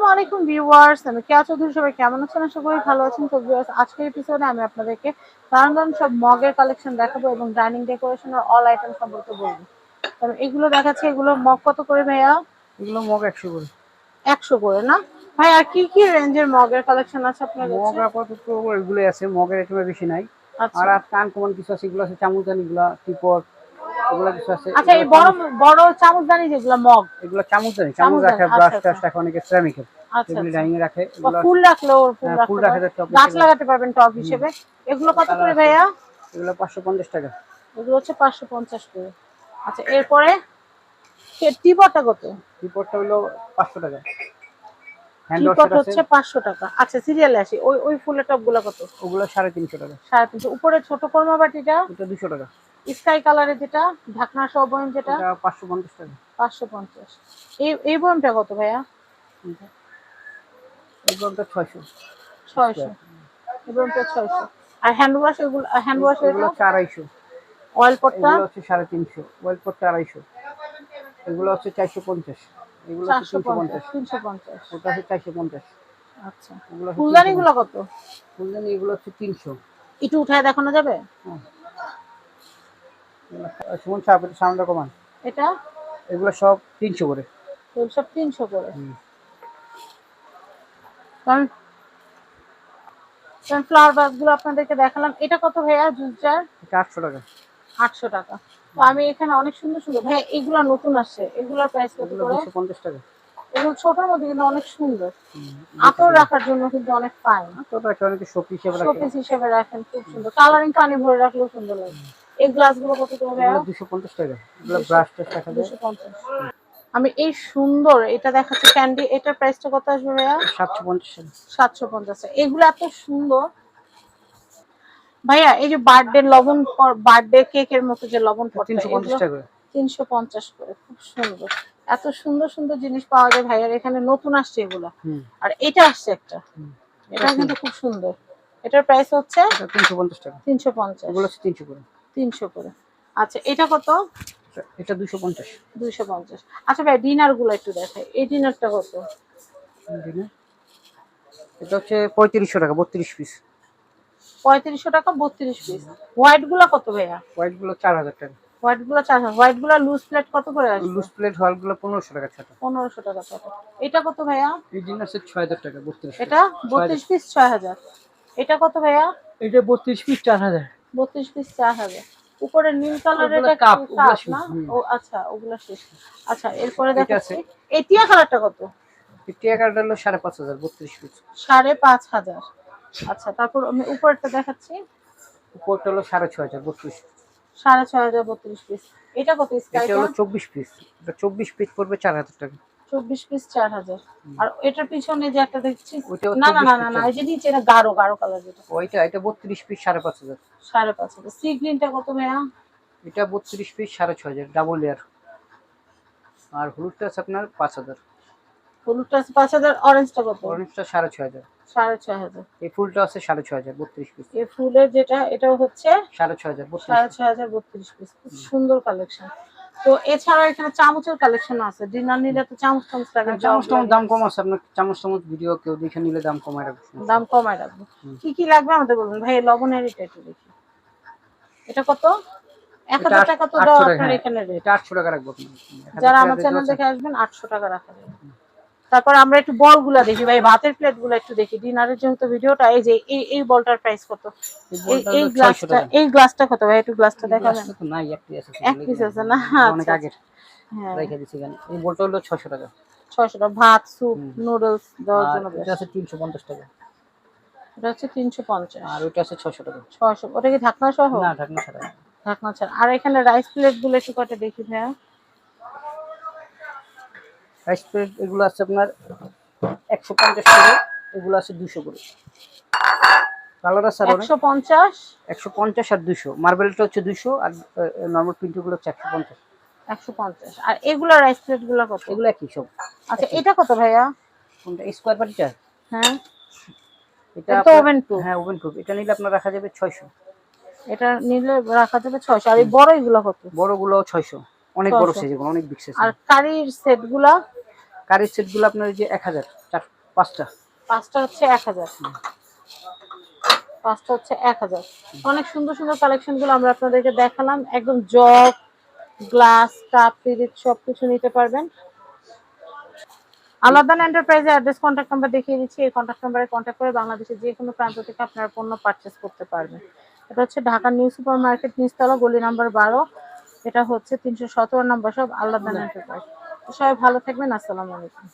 আসসালামু আলাইকুম ভিউয়ার্স আমি কেয়া চৌধুরী সবাই কেমন আছেন? আশা করি ভালো আছেন। তো ভিউয়ার্স আজকের এপিসোডে আমি আপনাদেরকে দারুণ দারুণ সব মগের কালেকশন দেখাবো এবং ডাইনিং ডেকোরেশনের অল আইটেম সম্পর্কে বলব। এগুলো দেখাচ্ছে এগুলো মগ কত করে ভাইয়া? এগুলো মগ একশো করে। একশো করে না? ভাই আর কি কি রেঞ্জের মগের কালেকশন আছে আপনার মগ আপাতত এগুলো আছে মগের আইটেমে বেশি নাই। আচ্ছা। আর আর কান কমন কিছু আছে এগুলো আছে চামচানি গুলা টিপট এগুলো কিছু আছে আচ্ছা এই বড় বড় চামচদানি যেগুলো মগ। এগুলো চামচানি চামচ চামচদানি, রাখে আচ্ছা, ব্রাশ আচ্ছা। টাশ রাখে অনেকে সিরামিকের আচ্ছা এগুলো আচ্ছা। ডাইনিং এ রাখে এগুলো ফুল রাখলেও ফুল হ্যাঁ, ফুল রাখা। টপ গাছ লাগাতে পারবেন টব হিসেবে। এগুলো কত করে ভাইয়া? এগুলো পাঁচশো পঞ্চাশ টাকা। এগুলো হচ্ছে পাঁচশো পঞ্চাশ করে। আচ্ছা এরপরে টিপটটা কত? টিপটটা হলো পাঁচশো টাকা। হচ্ছে টাকা। আচ্ছা সিরিয়ালে আসি। ওই ওই ফুলের কত? ওগুলো টাকা। সাড়ে তিনশো। উপরে ছোট কর্মা বাটিটা এটা টাকা। স্কাই কালারের যেটা ঢাকনা সহ বয়ম যেটা এটা পাঁচশো পঞ্চাশ টাকা। পাঁচশো পঞ্চাশ। এই এই বয়মটা কত ভাইয়া? এই বয়মটা আর হ্যান্ড ওয়াশ এগুলো হ্যান্ড ওয়াশ এগুলো হচ্ছে আড়াইশো। অয়েল পটটা এগুলো হচ্ছে করতে আড়াইশো। এগুলো হচ্ছে চারশো পঞ্চাশ। এগুলো ওটা হচ্ছে আচ্ছা। ফুলদানি গুলো কত? ফুলদানি এগুলো হচ্ছে তিনশো। একটু উঠায় দেখানো যাবে? সুমন সাহেব এটা সামনে কমান। এটা? এগুলো সব তিনশো করে। সব। কারণ আপনাদেরকে দেখালাম। এটা কত ভাইয়া জুস জার এটা টাকা। আটশো টাকা। তো আমি এখানে অনেক সুন্দর সুন্দর ভাইয়া এগুলো নতুন আসছে। এগুলোর প্রাইস কত করে? দুশো পঞ্চাশ টাকা। এগুলো ছোটর মধ্যে কিন্তু অনেক সুন্দর। আতর রাখার জন্য কিন্তু অনেক হিসেবে শোপিস হিসেবে রাখেন খুব সুন্দর। কালারিং পানি ভরে রাখলেও সুন্দর লাগে। এই গ্লাসগুলো কত করে ভাইয়া? এগুলো টাকা। এগুলো ব্রাশ টাশ রাখা যায়। দুশো পঞ্চাশ। আমি এই সুন্দর এটা দেখাচ্ছি ক্যান্ডি এটার প্রাইসটা কত আসবে ভাইয়া? সাতশো পঞ্চাশ এগুলো এত সুন্দর। ভাইয়া এই যে বার্থডে লবণ বার্থডে কেকের মতো যে লবণ তিনশো পঞ্চাশ টাকা করে। তিনশো পঞ্চাশ করে খুব সুন্দর। এত সুন্দর সুন্দর জিনিস পাওয়া যায় ভাইয়ার এখানে নতুন আসছে এগুলো। আর এটা আসছে একটা। এটা কিন্তু খুব সুন্দর। এটার প্রাইস হচ্ছে তিনশো পঞ্চাশ টাকা। তিনশো পঞ্চাশ। এগুলো হচ্ছে তিনশো করে। তিনশো করে। আচ্ছা এটা কত? এটা- দুশো পঞ্চাশ। দুইশো পঞ্চাশ। আচ্ছা ভাই ডিনারগুলো একটু দেখাই। এই ডিনারটা কত? এটা হচ্ছে পঁয়ত্রিশশো টাকা বত্রিশ পিস পঁয়ত্রিশশো টাকা বত্রিশ পিস হোয়াইটগুলা কত ভাইয়া? হোয়াইটগুলো চার হাজার টাকা। হোয়াইটগুলা চার হোয়াইটগুলা লুজ প্লেট কত করে লুজ প্লেট হলগুলো পনেরোশো টাকা ছাটা পনেরোশো টাকা ছোট এটা কত ভাইয়া? এই দিন আছে ছয় হাজার টাকা বত্রিশ এটা বত্রিশ পিস ছয় হাজার। এটা কত ভাইয়া? এটা বত্রিশ পিস চার হাজার। বত্রিশ পিস চার হাজার। উপরে নীল কালারের কাপ, না? ও আচ্ছা ওগুলা শেষ আচ্ছা এরপরে দেখাচ্ছি। আছে। এই টিয়া কালারটা কত? টিয়া হলো সাড়ে পাঁচ হাজার বত্রিশ পিস সাড়ে পাঁচ হাজার। আচ্ছা তারপর আমি উপরেরটা দেখাচ্ছি। উপরটা হলো সাড়ে ছয় হাজার বত্রিশ। সাড়ে ছয় হাজার বত্রিশ পিস এটা কত এটা হলো চব্বিশ পিস এটা চব্বিশ পিস পড়বে চার হাজার টাকা। চব্বিশ পিস চার হাজার। আর এটার পিছনে যে একটা দেখছি না না না না না এই যে নিচে না গাঢ় গাঢ় কালার যেটা। ওইটা এটা বত্রিশ পিস সাড়ে পাঁচ হাজার। সাড়ে পাঁচ হাজার। সি গ্রিনটা কত ভাইয়া? এটা বত্রিশ পিস সাড়ে ছয় হাজার ডাবল লেয়ার আর হলুদটা আছে আপনার পাঁচ হাজার। হলুদটা পাঁচ হাজার অরেঞ্জটা কত? অরেঞ্জটা সাড়ে ছয় হাজার। সাড়ে ছয় হাজার। এই ফুলটা আছে সাড়ে ছয় হাজার বত্রিশ পিস। এই ফুলের যেটা এটাও হচ্ছে সাড়ে ছয় হাজার সাড়ে ছয় হাজার বত্রিশ পিস। খুব সুন্দর কালেকশন। তো এছাড়া এখানে চামচের কালেকশন আছে। ডিনার নিলে তো চামচ চামচ লাগে চামচ চামচ দাম কম আছে। আপনার চামচ চামচ ভিডিও কেউ দেখে নিলে দাম কমায় রাখবে। দাম কমায় রাখব। কি কি লাগবে আমাদের বলবেন ভাই লবণের এটা একটু দেখি। এটা কত? এক হাজার টাকা তো টাকা, আপনার হ্যাঁ। এখানে আটশো টাকা রাখব যারা আমার চ্যানেল দেখে আসবেন আটশো টাকা রাখা যাবে। তারপর আমরা একটু বলগুলা দেখি ভাই ভাতের প্লেটগুলা একটু দেখি। ডিনারের যেহেতু ভিডিওটা এই যে এই এই বলটার প্রাইস কত? এই 600 গ্লাসটা এই গ্লাসটা কত ভাই? একটু গ্লাসটা দেখাবেন? গ্লাসটা তো নাই একটি আছে এক পিস আছে না? অনেক আচ্ছা, আগের। হ্যাঁ। রেখে এখানে। এই বলটা হলো ছশো টাকা। ছয়শো টাকা। ভাত স্যুপ নুডলস দেওয়ার জন্য এটা। আছে তিনশো পঞ্চাশ টাকা। এটা হচ্ছে তিনশো পঞ্চাশ। আর ওইটা আছে ছশো টাকা। ছয়শো। ওটা কি ঢাকনা সহ? না ঢাকনা ছাড়া। ঢাকনা ছাড়া। আর এখানে রাইস প্লেটগুলো একটু কটা দেখি ভাইয়া? রাইস প্লেট এগুলো আছে আপনার একশো পঞ্চাশ করে এগুলো আছে দুশো করে। কালার আছে আর একশো পঞ্চাশ? একশো পঞ্চাশ আর দুশো। মার্বেলটা হচ্ছে দুশো আর নর্মাল প্রিন্টগুলো হচ্ছে একশো পঞ্চাশ। একশো পঞ্চাশ। আর এগুলো রাইস প্লেটগুলো কত? এগুলো একই সব। আচ্ছা এটা কত ভাইয়া? কোনটা? স্কোয়ার বাটিটা হ্যাঁ। এটা এটা তো ওভেন প্রুফ হ্যাঁ ওভেন প্রুফ এটা নিলে আপনার রাখা যাবে ছয়শো। এটা নিলে রাখা যাবে ছয়শো। আর এই বড় এগুলো কত? বড়গুলো ছয়শো। অনেক বড় সাইজ এগুলো অনেক বিগ সাইজ আর কারির সেটগুলা? কারির সেটগুলো আপনার এই যে এক হাজার চার পাঁচটা। পাঁচটা হচ্ছে এক হাজার। পাঁচটা হচ্ছে এক হাজার। অনেক সুন্দর সুন্দর কালেকশনগুলো আমরা আপনাদেরকে দেখালাম। একদম জগ গ্লাস কাপ ফ্রিজ সব কিছু নিতে পারবেন। আলাদান এন্টারপ্রাইজের অ্যাড্রেস কন্ট্যাক্ট নাম্বার দেখিয়ে দিচ্ছি। এই কন্ট্যাক্ট নাম্বারে কন্ট্যাক্ট করে বাংলাদেশের যে কোনো প্রান্ত থেকে আপনারা পণ্য পারচেস করতে পারবেন। এটা হচ্ছে ঢাকা নিউ সুপার মার্কেট নিচতলা গলি নাম্বার বারো। এটা হচ্ছে তিনশো সতেরো নম্বর সব আল্লাহ সবাই ভালো থাকবেন আসসালামু আলাইকুম।